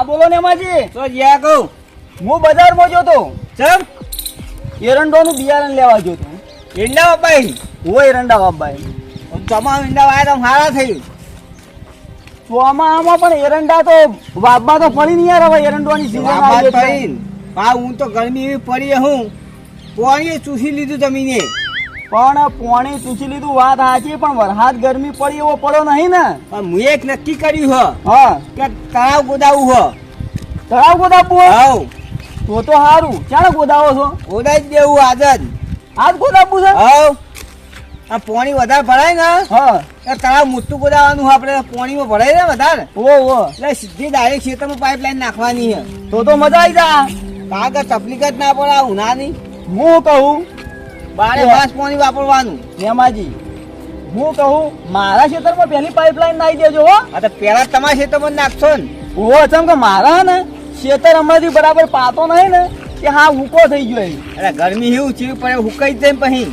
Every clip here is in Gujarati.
હા બોલો ને માજી. તો જ્યા કહું. હું બજારમાં ગયો તો ચમ? એરંડોનું બિયારણ લેવા જોતો. તો ઈંડા ભાઈ હોય એરંડા બાબાઈ તમામ ઈંડા વાયા તો હારા થયું. આમાં પણ એરંડા તો વાબમાં તો ફરી નહીં યાર હવે એરંડોની સીઝન આવી એટલે. હા હું તો ગરમી એવી પડી હું. પોણીએ ચૂસી લીધું જમીને. પણ પોણી ચૂસી લીધું વાત સાચી પણ વરસાદ ગરમી પડી એવો પડ્યો નહીં ને. પણ હું એક નક્કી કર્યું હ હા. કે તળાવ ગોદાવું હ. તળાવ ગોદાવું હવ તો તો સારું ચાલો ગોદાવો છો? ગોદાઈ જ દેવું આજ જ. આજ ગોદાવું છે? હવ આ પોણી વધારે ભરાય ને? હા. એ તળાવ મોટું ગોદાવાનું હ આપણે. પોણીમાં ભરાય ને વધારે? ઓ ઓ એટલે સીધી ડાયરેક્ટ ખેતરમાં પાઇપલાઇન નાખવાની હે. તો તો મજા આવી જા. કાગળ તકલીફ જ ના પડે ઉનાની? હું કહું બારે. માસ પાણી વાપરવાનું. હેમાજી હું કહું મારા ખેતરમાં પહેલી પાઇપલાઇન નાખી દેજો હો. આ તો પેલા તમારા જ નાખશો ને. ઓ ચમ કે મારા ને ક્ષેત્ર હમણાંથી બરાબર પાતો નહીં ને કે હા હુકો થઈ ગયો. અરે ગરમી એવું ચીવ પડે હુકાઈ જ જાય પછી.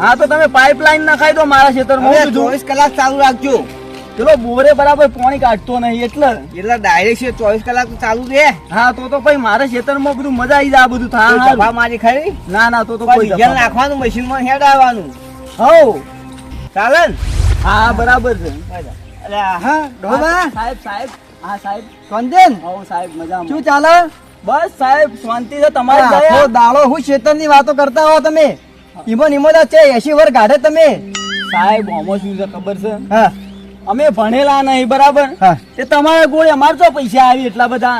હા તો તમે પાઇપલાઇન નખાઈ દો મારા હવે ચોવીસ કલાક ચાલુ રાખજો. પેલો બોરે બરાબર પાણી કાઢતો નહીં એટલે એટલે ડાયરેક્ટ છે ચોવીસ કલાક ચાલુ રહે હા તો તો ભાઈ મારા ખેતરમાં બધું મજા આવી જાય આ બધું થાય. મારી ખરી? ના ના તો તો ડીઝલ. નાખવાનું મશીનમાં હેડ આવવાનું. હઉ ચાલે હા બરાબર છે. અરે હા ડોબા સાહેબ સાહેબ. હા સાહેબ. કંદન હઉ સાહેબ મજા શું ચાલે? બસ સાહેબ શાંતિ છે તમારે આખો. દાડો હું શેતરની વાતો કરતા હો તમે. ઈમો નિમોદા છે એસી વર ગાઢે તમે. સાહેબ હોમો શું છે ખબર છે? હા. અમે ભણેલા નહીં બરાબર? હા. તે તમારા ગોળે અમારે તો પૈસા આવી એટલા બધા.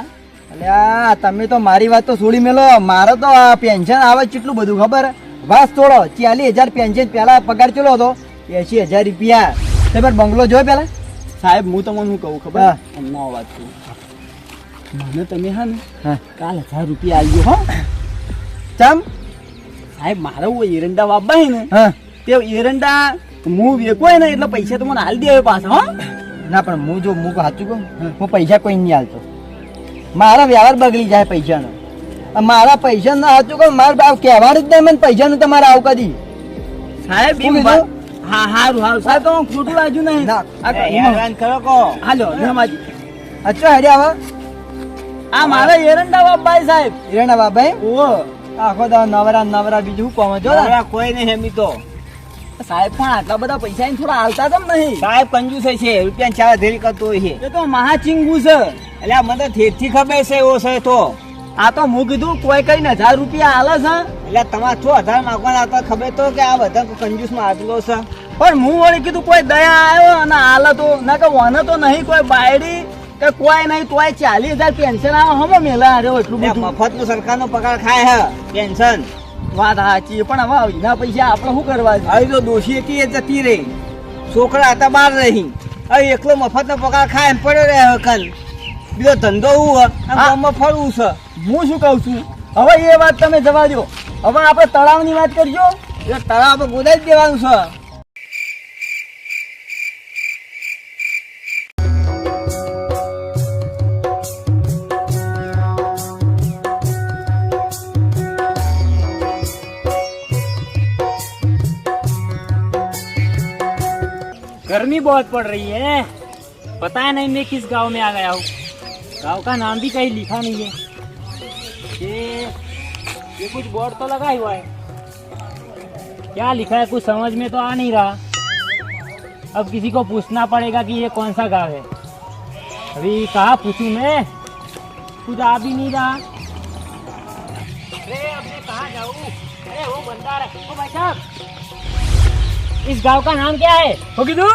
અલ્યા તમે તો મારી વાત તો છોડી મેલો. મારો તો આ પેન્શન આવે કેટલું બધું ખબર. વાસ થોડો ચાલીસ હજાર પેન્શન પહેલા પગાર ચલો હતો? એસી હજાર રૂપિયા. તમે બંગલો જોયો પેલા સાહેબ હું તમને શું કહું ખબર. હમણાં વાત કરું મને તમે હા ને હા. કાલ હજાર રૂપિયા આલજો હો. ચમ? સાહેબ મારો એરંડા વાપવા ને હા. તે એરંડા હું વેકવાય ને એટલે પૈસા તો મને હાલ દે પાછા હો. ના પણ હું જો હું સાચું કહું હું પૈસા કોઈ નહીં હાલતો મારા વ્યવહાર બગડી જાય પૈસાનો. મારા પૈસા ના સાચું કહું મારા બાપ કહેવાનું જ નહીં મને પૈસાનું તમારે આવું કદી. સાહેબ હા હારું હારું. સાહેબ તો ખોટું લાગ્યું નહીં. હાલો અચ્છા હેડ્યા આવા આ મારા એરંડા વાપવા સાહેબ. એરંડા બાબા ઓ આખો દા નવરા નવરા બીજું કોમ જો કોઈ નહીં હેમી તો. સાહેબ પણ આટલા બધા પૈસા એને થોડા હાલતા તમ નહીં. સાહેબ કંજુસ છે રૂપિયા ચાર ધેરી કરતો હોય છે. એ તો મહાચિંગુ છે. એટલે આ મને ઠેઠથી ખબર છે એવો છે તો. આ તો હું કીધું કોઈ કઈ હજાર રૂપિયા હાલે છે. એટલે તમારે છો હજાર માગવાના હતા ખબર તો કે આ બધા કંજુસમાં માં આપેલો છે. પણ હું વળી કીધું કોઈ દયા આવ્યો અને હાલે તો. ના કે વને તો નહીં કોઈ બાયડી કે કોઈ નહીં તોય ચાલીસ હજાર પેન્શન આવે હમો મેલા રહ્યો એટલું બધું. મફત નો સરકાર નો પગાર ખાય હે પેન્શન વાત સાચી પણ હવે એના પૈસા આપણે શું કરવા હવે તો દોષી હતી એ જતી રહી. છોકરા હતા બહાર રહી. હવે એકલો મફત નો પગાર ખાય એમ પડ્યો રહે કન બીજો ધંધો હું. ગામમાં ફરવું છે. હું શું કહું છું? હવે એ વાત તમે જવા દો. હવે આપણે તળાવની વાત કરજો એટલે તળાવ આપણે ગોદાઈ જ દેવાનું છે. गर्मी बहुत पड़ रही है। पता है नहीं मैं किस गाँव में आ गया हूँ। गाँव का नाम भी कहीं लिखा नहीं है। ये ये कुछ बोर्ड तो लगा हुआ है। क्या लिखा है कुछ समझ में तो आ नहीं रहा। अब किसी को पूछना पड़ेगा कि ये कौन सा गाँव है। अभी कहा पूछूँ मैं? कुछ आ भी नहीं रहा। अरे, अब मैं कहाँ जाऊँ? अरे वो बंदा ओ भाई साहब। इस गांव का नाम क्या है શું કીધું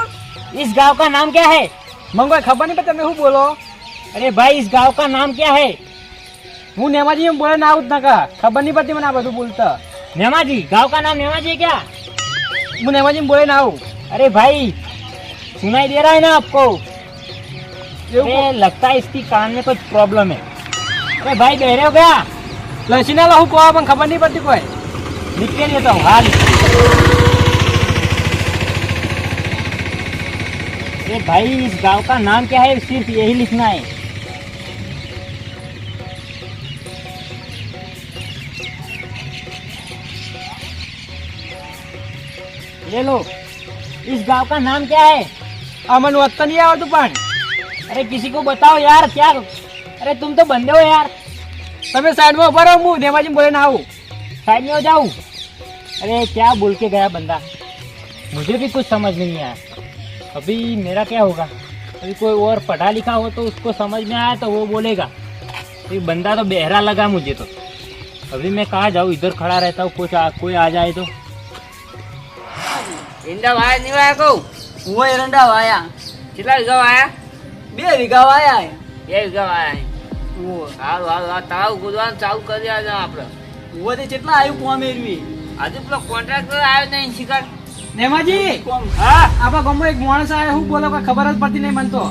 इस गांव का नाम क्या है મને કોઈ ખબર નહીં પણ તમે શું બોલો अरे भाई इस गांव का नाम क्या है હું નેમાજી એમ બોલે ના આવું જ નકા ખબર નહીં પડતી મને આ બધું બોલતા नेमाजी गांव का नाम नेमाजी है क्या હું નેમાજી એમ બોલે ના આવું अरे भाई सुनाई दे रहा है ना आपको એવું अरे लगता है इसकी कान में कुछ प्रॉब्लम है अरे भाई बहरे हो गया લસીને હું કહો પણ ખબર નહીં પડતી કોઈ लिख के देता हूँ हाँ लिख अरे भाई इस गांव का नाम क्या है सिर्फ यही लिखना है ले लो इस गांव का नाम क्या है આ મને વધતા નહીં આવડતું પણ अरे किसी को बताओ यार क्या अरे तुम तो बंदे हो यार તમે સાઈડમાં ઉભા રહો હું નેમાજી બોલે ના આવું साइड में हो जाऊं अरे क्या बोल के गया बंदा मुझे भी कुछ समझ नहीं आया अभी मेरा क्या होगा अभी कोई और पढ़ा लिखा हो तो उसको समझ में आया तो वो बोलेगा ये बंदा तो बहरा लगा मुझे तो अभी मैं कहाँ जाऊँ इधर खड़ा रहता हूँ कुछ आ, कोई आ जाए तो ઈંડા વાયા નહીં વાયા કહું હું એરંડા વાયા કેટલા વીઘા વાયા બે વીઘા વાયા બે વીઘા વાયા હું હારું હારું આ તળાવ કૂદવાનું ચાલુ કરી આજે આપણે હું કેટલા આવ્યું કોમ એરવી હજુ પેલો કોન્ટ્રાક્ટર આવ્યો નહીં શિકાર નેમાજી! હા? આપણા ગમો એક માણસ આવે હું બોલો કે ખબર જ પડતી નહીં મને તો.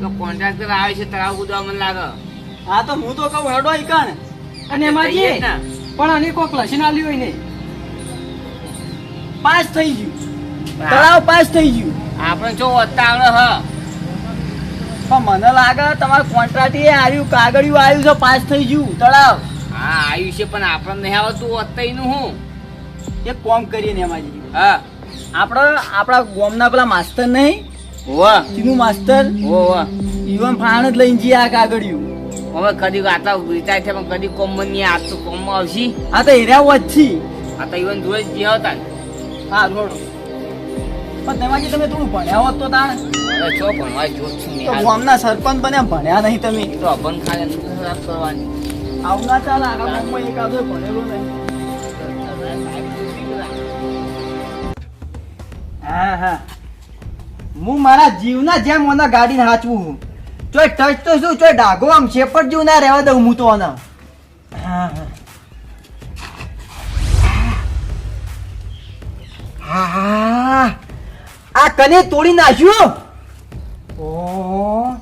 તો કોન્ટ્રાક્ટર આવે છે તળાવ કૂદવા મને લાગે. હા તો હું તો કહું હેડો ઈ કણ અને પણ અને કોક લસીને આલ્યું હોય નહીં પાસ થઈ ગયું. તળાવ પાસ થઈ ગયું. આપણે જો વધતા આવડે હ. પણ મને લાગે તમારું કોન્ટ્રાક્ટ એ આવ્યું કાગળિયું આવ્યું છે પાસ થઈ ગયું તળાવ. હા આવ્યું છે પણ આપણને નહીં આવતું વધતા નું હું. એક કોમ કરીએ ને એમાંથી હા. આપણે આપણા ગોમના પેલા માસ્તર નહીં? વાહ. ચીનું માસ્તર? વાહ. ઈવન ફાણ જ લઈને જઈએ આ કાગળિયું. હવે કદી આતા વિચાર છે પણ કદી કોમમાં નહીં આજ તો કોમમાં આવશી. આ તો હેર્યા વચ્ચી આ તો ઈવન જોઈ જ ગયા હતા હા રોડો પણ તેમાંથી તમે થોડું ભણ્યા હોત તો તાણ. છો ભણવા જો છું તો ગામના સરપંચ બન્યા ભણ્યા નહીં તમે. તો ખાને ખરાબ કરવાની? આવના ચાલ આગળ ગામમાં એકાદો ભણેલો નહીં. હા હા. હું મારા જીવના જેમ મને ગાડીને હાચવું છું ચોય ટચ તો શું? ચોય ડાઘો આમ શેપટ જેવું ના રહેવા દઉં હું તો ઓના. હા હા. આ કને તોડી નાખ્યું? ઓ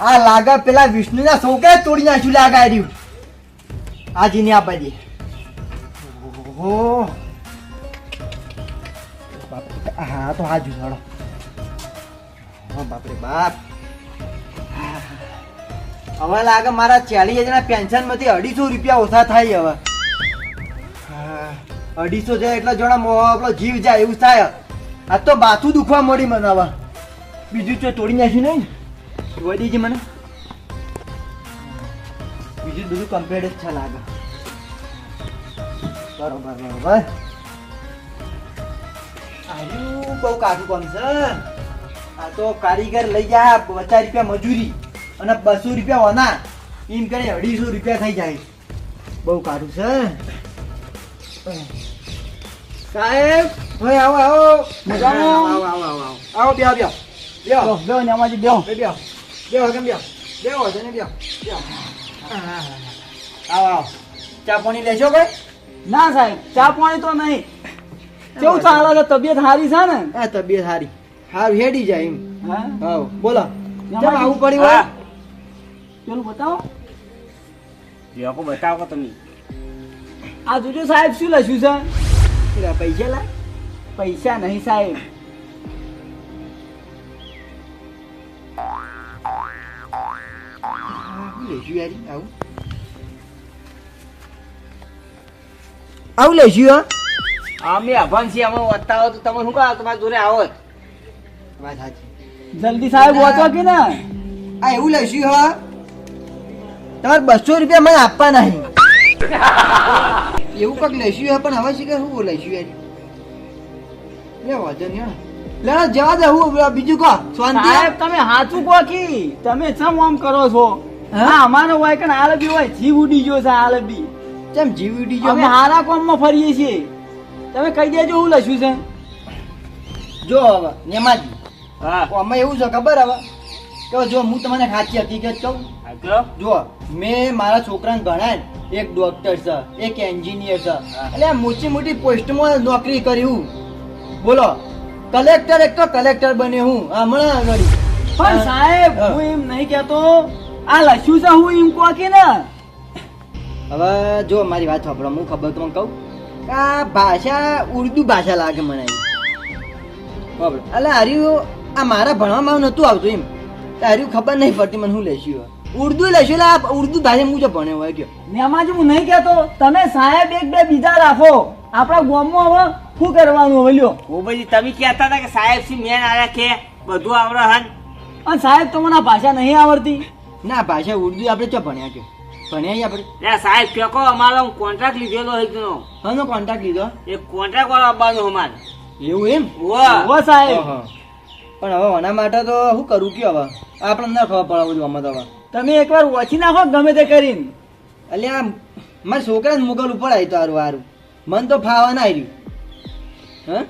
આ લાગે પેલા વિષ્ણુના છોકરા તોડી નાખ્યું લાગે રહ્યું આ જીની આ બધી ઓહો. હા, તો હા જુગાડો હા બાપરે બાપ. હવે લાગે મારા ચાલીસ હજારના પેન્શનમાંથી અઢીસો રૂપિયા ઓછા થાય હવે. અઢીસો જાય એટલા જોડા મો આપણો જીવ જાય એવું થાય. આ તો બાથું દુખવા મળી મને હવે. બીજું તો તોડી નાખ્યું નહીં જોઈ દેજે મને. બીજું બધું કમ્પ્લીટ જ છે લાગે. બરોબર બરોબર. આર્યું બહુ કાઠું કામ છે આ તો કારીગર લઈ જાય પચાસ રૂપિયા મજૂરી અને બસો રૂપિયા હોના એમ કરીને અઢીસો રૂપિયા થઈ જાય બહુ કાઠું છે સાહેબ ભાઈ આવો આવો. મજામાં? આવો આવો આવો આવો આવો. બેહો બેહો. બેહો. બેહો. ને બેહો. બે બેહો. બેહો કેમ બેહો. બેહો છે ને હા, હા. આવો આવો. ચા પાણી લેશો ભાઈ ના સાહેબ ચા પાણી તો નહીં. કેવું ચાલે છે? તબિયત સારી છે ને? હા તબિયત સારી હારું હેડી જાય એમ. હા? હાવ બોલો. કેમ આવું પડ્યું હોય? પેલું બતાવો. લોકો બતાવો તમે. આ જોજો સાહેબ શું લખ્યું છે? પૈસા લાય. પૈસા નહીં સાહેબ. આવું લેજ્યું આવું. લેજ્યું હા? અમે અભન છીએ અમે વધતા હો તો તમે શું કહો? તમારા જોડે આવો વાત સાચી. જલ્દી સાહેબ વાંચો કે ના? આ એવું લઈશું હા? તમારે બસો રૂપિયા મને આપવા નહીં. એવું કંઈક લઈશું હા પણ હવે કે શું લઈશું યાર લે વાંધો નહીં. લે જવા દે હું બીજું કહો. શાંતિ સાહેબ તમે સાચું કહો કી? તમે શું આમ કરો છો? હા? અમારો હોય કે આલબી હોય જીવ ઉડી ગયો છે આલબી. કેમ જીવ ઉડી ગયો? અમે હારા કોમમાં ફરીએ છીએ. તમે કહી દેજો હું લખ્યું છે. જો હવે નેમાજી હા. અમે એવું છે ખબર હવે? કે જો હું તમને સાચી હકીકત કહું? જો મેં મારા છોકરાને ભણાય એક ડોક્ટર છે એક એન્જિનિયર છે. એટલે મોટી મોટી પોસ્ટમાં નોકરી કરી હું. બોલો કલેક્ટર એક તો કલેક્ટર બને હું. હમણાં આગળ. પણ સાહેબ હા. હું એમ નહીં કહેતો. આ લખ્યું છે હું એમ કહો કે ને? હવે જો મારી વાત સાંભળો હું ખબર તમને કહું? આ ભાષા ઉર્દુ ભાષા લાગે મને. એટલે હાર્યું આ મારા ભણવામાં નહોતું આવતું એમ. તો હાર્યું ખબર નહીં પડતી મને શું લેશું ઉર્દુ લેશું એટલે આ ઉર્દુ ભાષા હું જો ભણ્યો હોય કયો એમાં હું નહીં કહેતો તમે સાહેબ એક બે બીજા રાખો. આપણા ગામમાં હવે શું કરવાનું હવે લ્યો? ઓ ભાઈ તમે કહેતા હતા કે સાહેબ સી મેન આયા કે બધું આવડે હન. અને સાહેબ તમને આ ભાષા નહીં આવડતી. ના ભાષા ઉર્દુ આપણે ચો ભણ્યા છો? ભણ્યા આપણે સાહેબ ફેંકો અમારો કોન્ટ્રાક્ટ લીધેલો એક જણો હનો કોન્ટ્રાક્ટ લીધો? એ કોન્ટ્રાક્ટ વાળો આપવાનો અમારે. એવું એમ? વાહ હો સાહેબ. પણ હવે આના માટે તો શું કરું કયો હવે? આપણને ના ખબર પડે બધું અમે તો હવે. તમે એકવાર ઓછી નાખો ગમે તે કરીને. અલ્યા મારા છોકરા મુગલ ઉપર આવી તો હારું. હારું મન તો ફાવા ના આવ્યું હા?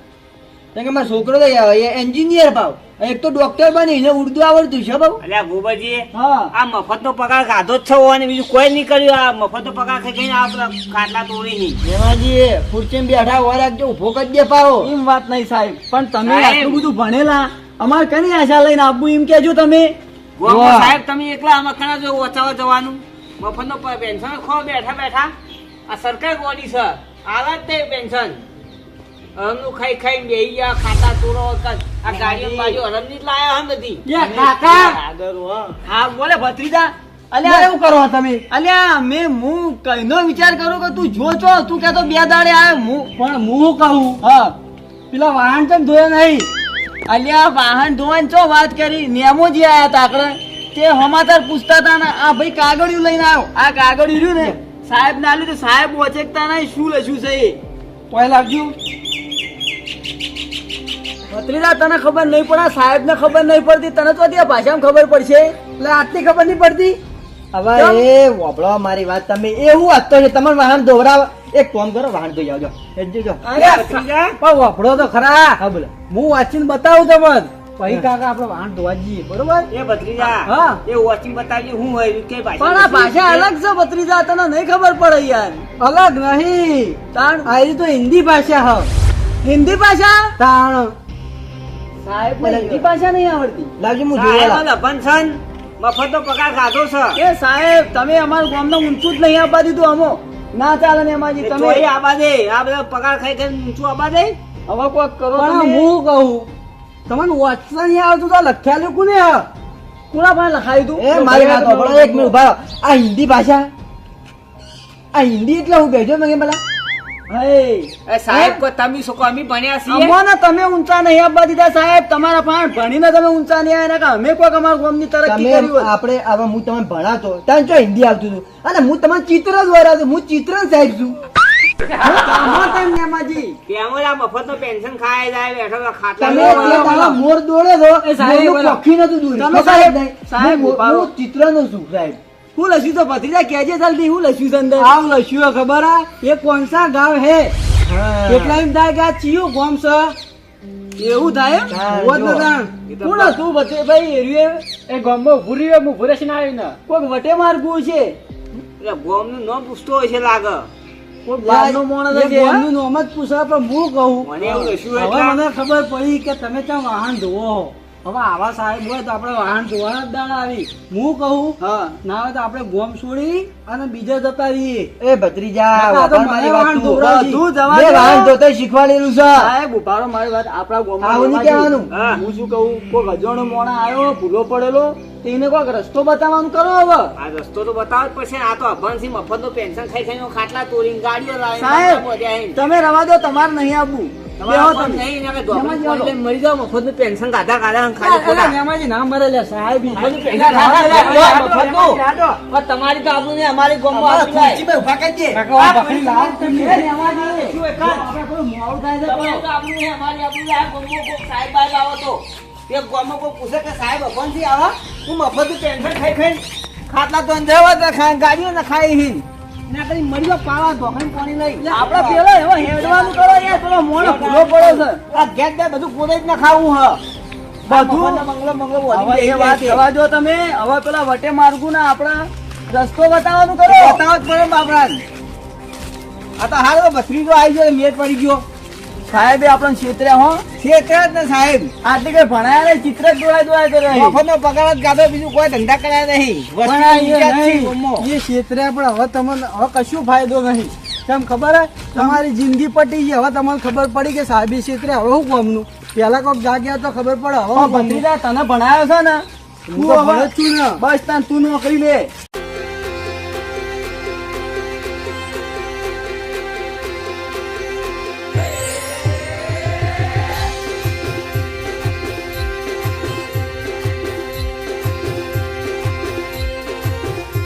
કારણ કે મારો છોકરો તો એ એન્જિનિયર ભાવ. એક તો ડોક્ટર બની ને ઉર્દુ આવડતું છે બાબુ. અલ્યા ગોબાજી આ મફત નો પગાર ખાધો જ છો અને બીજું કોઈ નહીં કર્યું આ મફતનો પગાર ખાઈ ખાઈને આ ખાટલા તોડી નહીં. જેવાજી ખુરચી બેઠા હોય રાખજો ઊભો કરી દે પાવો એમ વાત નહીં સાહેબ. પણ તમે. આટલું બધું ભણેલા અમારે કઈ આશા લઈને આપવું એમ કેજો તમે? સાહેબ તમે એકલા આમાં ખરા જો ઓછાવા જવાનું? મફત નો પેન્શન ખો બેઠા બેઠા. આ સરકાર કોની છે? આવા જ તે પેન્શન. હરમનું ખાઈ ગયા ખાતા તોડો આ ગાડીઓ બાજુ હરમની જ લાયા હમ બધી? કાકા. હા. બોલે ભત્રીજા. અલ્યા એવું કરો તમે? અલ્યા મેં હું કઈનો વિચાર કરું કે તું જો છો તું બે દાડે આવે હું. પણ હું કહું? હા. પેલા વાહન ચમ ધોયો નહીં. અલ્યા વાહન ધોવાની ચો વાત કરી? નેમો જે આયા તા આકડે. તે સમાચાર પૂછતા હતા ને આ ભાઈ કાગળિયું લઈને આવ્યો આ કાગળિયું રહ્યું ને સાહેબ ને આલ્યું તો સાહેબ ઓચકતા નહીં શું લખ્યું છે એ? લાવજો ભત્રીજા તને ખબર નહીં પડે સાહેબ ને ખબર નહીં પડતી તને તો આ ભાષામાં ખબર પડશે. એટલે આટલી ખબર નહીં પડતી. હવે એ વાપરો મારી વાત તમે એવું હતો છે તમારે વાહન ધોવરા એક કોમ કરો વાહન ધોઈ આવજો. જો પણ વાપરો તો ખરા. હા બોલો. હું વાંચીને બતાવું તમને. પછી કાકા આપણે વાહન ધોવા જઈએ બરોબર? એ ભત્રીજા હા. એ વોચિંગ બતાવજો હું હોય કે ભાષા પણ આ ભાષા અલગ છે ભત્રીજા તને નહીં ખબર પડે યાર. અલગ નહીં. તાણ આ તો હિન્દી ભાષા હ. હિન્દી ભાષા? તાણ. સાહેબ મને ભાષા નહીં આવડતી. લાવજો હું પગાર ખાધો છે. એ સાહેબ તમે અમારું ગામનું ઊંચું જ નહીં આપવા દીધું અમો. ના ચાલે ને એમાંથી તમે ચોય આબા દે. આ બધા પગાર ખાઈ ખાઈ ઊંચું આબા દે. હવે કોઈ કરો પણ હું કહું તમને વાંચતા નહીં આવતું તો લખ્યાલું કોને હ કોના? પાસે લખાયું તું? એ મારી વાત સાંભળો એક મિનિટ ઊભા આ હિન્દી ભાષા? આ હિન્દી એટલે હું કહેજો મેં પેલા. સાહેબ તમે શું અમે ભણ્યા છીએ? અમોને તમે ઊંચા નહીં આપવા દીધા સાહેબ. તમારા પાસે ભણીને તમે ઊંચા નહીં આવ્યા કે અમે કોઈક અમારા ગામની તરક્કી કરી આપણે હવે હું તમને ભણાતો ત્યાં જો હિન્દી આવતું હતું. અને હું તમને ચિત્ર જ વરાવતો હું ચિત્ર સાહેબ છું. મોર દોડે છો. પક્ષી નતું. સાહેબ, હું- ઊભા રહો. છું સાહેબ. હું લસ્યું તો ભત્રીજા કેજે જલ્દી હું લસ્યું છે અંદર. આવ લસ્યું ખબર આ એ કોણસા ગાવ હે? કેટલા એમ થાય કે આ ચિયું ગોમ છે. એવું થાય હોત ન ને તાણ. કોણ હતું? ભત્રી ભાઈ એરિયે? એ ગામમાં ભૂરી રહ્યું, હું ભૂરેશ ના આવી ને કોઈક વટે માર્ગું છે એટલે ગામનું નામ પૂછતો હોય છે લાગે. મને ખબર પડી કે તમે ત્યાં વાહન ધોવો. હવે આવા સાહેબ હોય તો આપણે વાહન ધોવાના જ દાડા આવી. હું કહું હા. ના હોય તો આપણે ગોમ છોડી અને બીજે જતા રહીએ. એ ભત્રીજા. બધું. વાહન ધોતા શીખવાડેલું છે. સાહેબ ઉભારો મારી વાત આપણા ગોમ આવું નહીં કહેવાનું. હું. શું કહું? કોઈ અજાણો મોણા આવ્યો ભૂલો પડેલો તો એને કોઈક રસ્તો બતાવવાનું કરો હવે. આ રસ્તો તો બતાવો પછી. આ તો અભનસિંહ મફતનું પેન્શન ખાઈ ખાઈને ખાટલા તોડીને ગાડીઓ લાવીને સાહેબ તમે રવા દો તમારે નહીં આપવું તમારા તો આપણું અમારી સાહેબ સાહેબ અભણથી આવા? હું મફતનું પેન્શન ખાઈ ખાઈને ખાટલા તો ગાડીઓ ને ખાઈ હી. ના કરી મરી પાવા ધોકાઈને પાણી લઈ. આપણે પેલો એવો હેડવાનું કરો યાર પેલો મોણો ભૂલો પડ્યો છે. આ ગેસ બે બધું પોતે જ ના ખાવું હ બધું મંગલો મંગલો એ વાત જવા દો તમે. હવે પેલા વટે માર્ગું ના આપણા રસ્તો બતાવવાનું કરો. બતાવો જ પડે બાપરા આ તો હારો ભત્રીજો આવી ગયો મેળ પડી ગયો. સાહેબે આપણને ક્ષેત્રે હો. ક્ષેત્ર જ ને સાહેબ. આટલી કઈ ભણાયા ને ચિત્ર જ દોડાય દોડાય કરે. મફતનો પગાર જ ગાધો બીજું કોઈ ધંધા કર્યા નહીં. એ ઊંચા જ છે નહીં. ગામમાં. એ ક્ષેત્રે પણ હવે તમને હવે કશું ફાયદો નહીં. કેમ ખબર હે? તમારી જિંદગી પટી ગઈ હવે તમને ખબર પડી કે સાહેબી ક્ષેત્રે હવે હું કોમનું? પેલા કોઈક જાગ્યા તો ખબર પડે હવે ભત્રીજા તને ભણાયો છે ને? તું હવે બસ તાન તું નોકરી લે.